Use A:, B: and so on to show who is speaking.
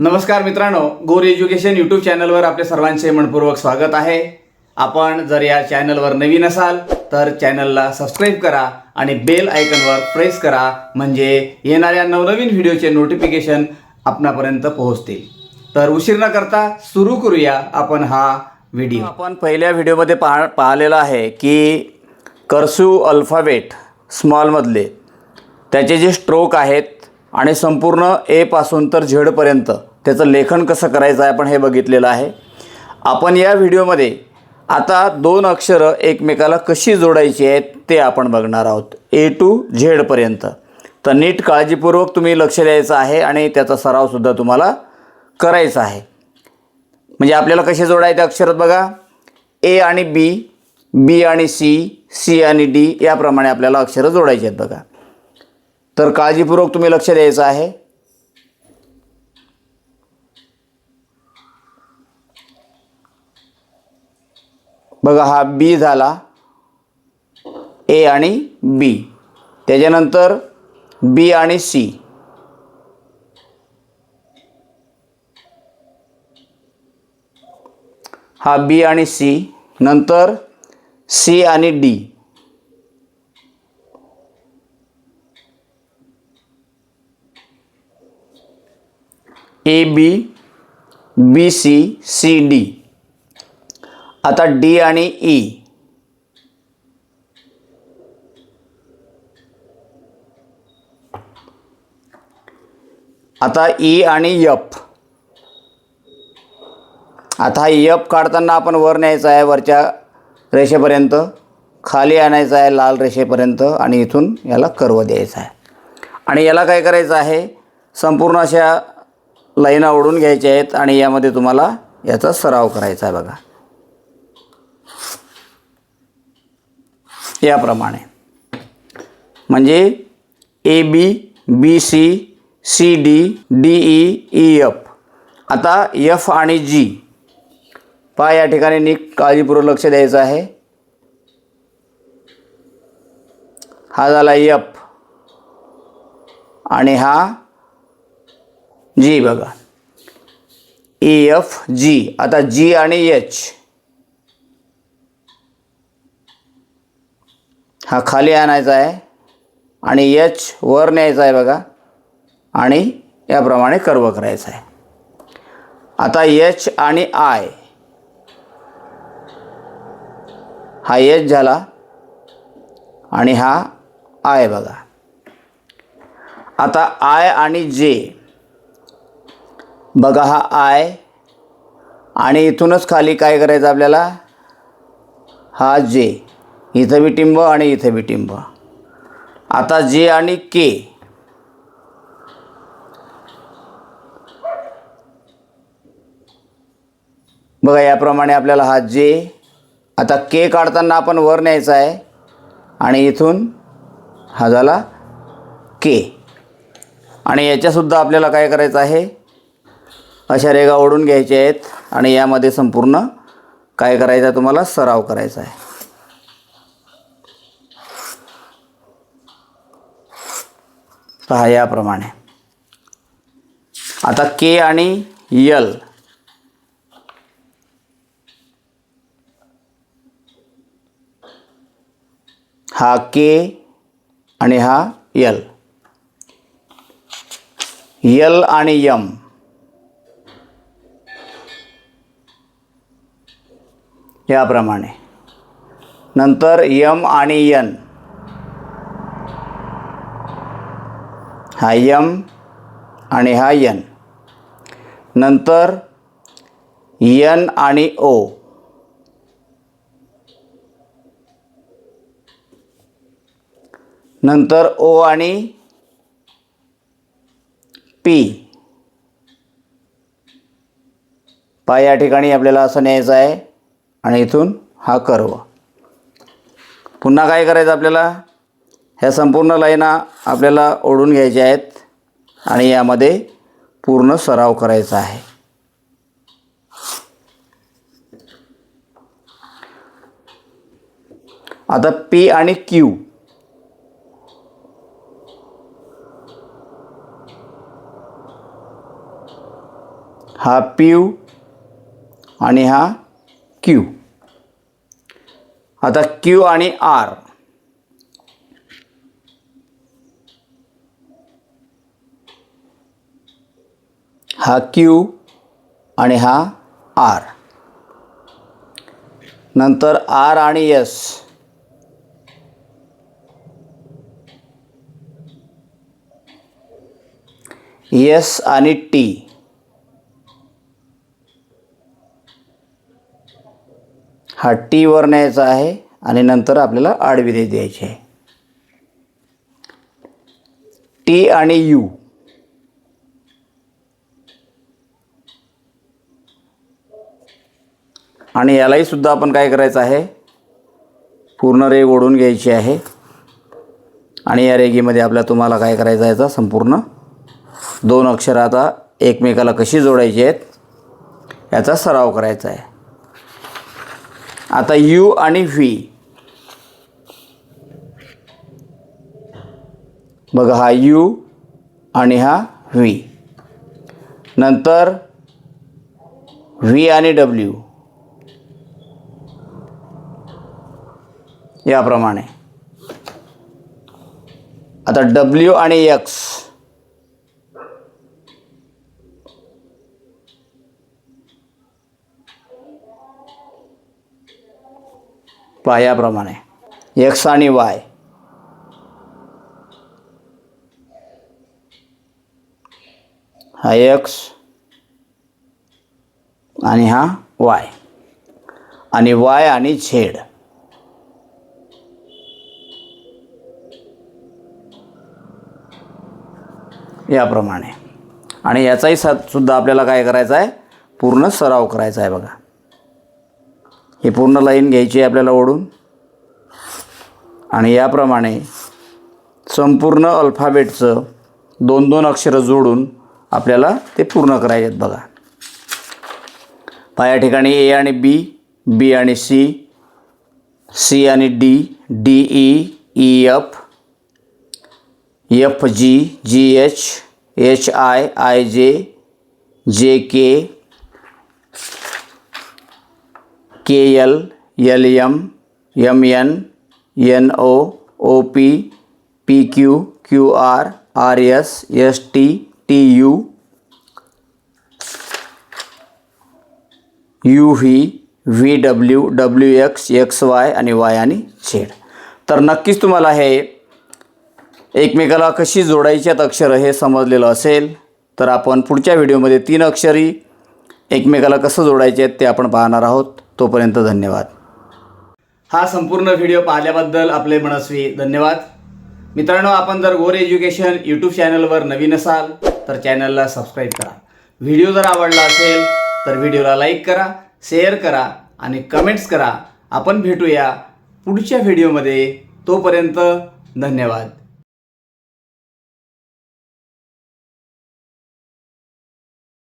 A: नमस्कार मित्रांनो गोर एज्युकेशन यूट्यूब चॅनलवर आपले सर्वांचे मनपूर्वक स्वागत आहे. आपण जर या चॅनलवर नवीन असाल तर चॅनलला सबस्क्राईब करा आणि बेल आयकनवर प्रेस करा म्हणजे येणाऱ्या नवनवीन व्हिडिओचे नोटिफिकेशन आपणापर्यंत पोहोचतील. तर उशीर न करता सुरू करूया आपण हा व्हिडिओ आपण पहिल्या व्हिडिओमध्ये पाह पाहिलेलं आहे की कर्सिव अल्फाबेट स्मॉलमधले त्याचे जे स्ट्रोक आहेत आणि संपूर्ण एपासून तर झेडपर्यंत त्याचं लेखन कसं करायचं आहे आपण हे बघितलेलं आहे. आपण या व्हिडिओमध्ये आता दोन अक्षरं एकमेकाला कशी जोडायची आहेत ते आपण बघणार आहोत. ए टू झेडपर्यंत तर नीट काळजीपूर्वक तुम्ही लक्ष द्यायचं आहे आणि त्याचा सरावसुद्धा तुम्हाला करायचा आहे. म्हणजे आपल्याला कसे जोडायचे अक्षरात बघा. ए आणि बी बी आणि सी सी आणि डी याप्रमाणे आपल्याला अक्षरं जोडायची आहेत बघा. तर काळजीपूर्वक तुम्ही लक्ष द्यायचं आहे. बघा हा बी झाला. ए आणि बी त्याच्यानंतर बी आणि सी हा बी आणि सी नंतर सी आणि D A B B C C D आता डी आणि ई. आता ई आणि यफ आता हा यफ काढताना आपण वर न्यायचा आहे वरच्या रेषेपर्यंत. खाली आणायचं आहे लाल रेषेपर्यंत. आणि इथून याला कर्व द्यायचा आहे. आणि याला काय करायचं आहे? संपूर्ण अशा लाईना ओढून घ्यायच्या आहेत. आणि यामध्ये तुम्हाला याचा सराव करायचा आहे बघा. याप्रमाणे. म्हणजे A B B C C D D E E F आता एफ आणि जी पहा या ठिकाणी नीट काळजीपूर्वक लक्ष द्यायचं आहे. हा झाला एफ आणि हा जी बघा. ई एफ जी आता जी आणि एच हा खाली आणायचा आहे आणि एच वर न्यायचा आहे बघा. आणि याप्रमाणे कर्व करायचा आहे. आता एच आणि आय हा एच झाला आणि हा आय बघा. आता आय आणि जे बघा हा आय आणि इथूनच खाली काय करायचं आपल्याला? हा जे इथं बी टिंब आणि इथं बी टिंब. आता जे आणि के. बघा याप्रमाणे आपल्याला हा जे आता के काढताना आपण वर न्यायचा आहे. आणि इथून हा झाला के. आणि याच्यासुद्धा आपल्याला काय करायचं आहे? अशा रेगा ओढून घ्यायच्या आहेत. आणि यामध्ये संपूर्ण काय करायचं आहे? तुम्हाला सराव करायचा आहे. पहा याप्रमाणे. आता के आणि यल हा के आणि हा यल यल आणि यम याप्रमाणे. नंतर यम आणि यन हा यम आणि हा यन नंतर यन आणि ओ. नंतर ओ आणि पी. पा या ठिकाणी आपल्याला असं न्यायचं आहे. आणि इथून हा कर्व. पुन्हा काय करायचं आपल्याला? ह्या संपूर्ण लाईना आपल्याला ओढून घ्यायच्या आहेत आणि यामध्ये पूर्ण सराव करायचा आहे. आता पी आणि क्यू हा पीयू आणि हा क्यू आता क्यू आणि आर हा क्यू आणि हा आर. नंतर आर आणि एस. एस आणि टी. हा टी वर न्यायचा आहे आणि नंतर आपल्याला आडविधे द्यायची आहे. टी आणि यू. आणि यालाही सुद्धा आपण काय करायचं आहे? पूर्ण रेग ओढून घ्यायची आहे. आणि या रेगीमध्ये आपल्या तुम्हाला काय करायचं आहे याचा संपूर्ण दोन अक्षरं आता एकमेकाला कशी जोडायची आहेत याचा सराव करायचा आहे. आता यू आणि व्ही बघा हा यू आणि हा व्ही नंतर व्ही आणि डब्ल्यू याप्रमाणे. आता डब्ल्यू आणि एक्स पहा याप्रमाणे. एक्स आणि वाय हा एक्स आणि हा वाय आणि वाय आणि झेड याप्रमाणे. आणि याचाही सा सुद्धा आपल्याला काय करायचं आहे? पूर्ण सराव करायचा आहे बघा. ही पूर्ण लाईन घ्यायची आहे आपल्याला ओढून. आणि याप्रमाणे संपूर्ण अल्फाबेटचं दोन दोन अक्षरं जोडून आपल्याला ते पूर्ण करायचे आहेत बघा. पहा या ठिकाणी ए आणि बी बी आणि सी सी आणि D D E E F F G G H H I I J J K K L L M M N N O O P P Q Q R R S S T T U U V V W W X X Y आणि Y आणि Z. तर नक्कीच तुम्हाला हे एकमेकाला कशी जोडायची आहेत अक्षरं हे समजलेलं असेल तर आपण पुढच्या व्हिडिओमध्ये तीन अक्षरी एकमेकाला कसं जोडायचे आहेत ते आपण पाहणार आहोत. तोपर्यंत धन्यवाद. हा संपूर्ण व्हिडिओ पाहिल्याबद्दल आपले मनस्वी धन्यवाद. मित्रांनो आपण जर गोर एज्युकेशन यूट्यूब चॅनलवर नवीन असाल तर चॅनलला सबस्क्राईब करा. व्हिडिओ जर आवडला असेल तर व्हिडिओला लाईक करा शेअर करा आणि कमेंट्स करा. आपण भेटूया पुढच्या व्हिडिओमध्ये. तोपर्यंत धन्यवाद.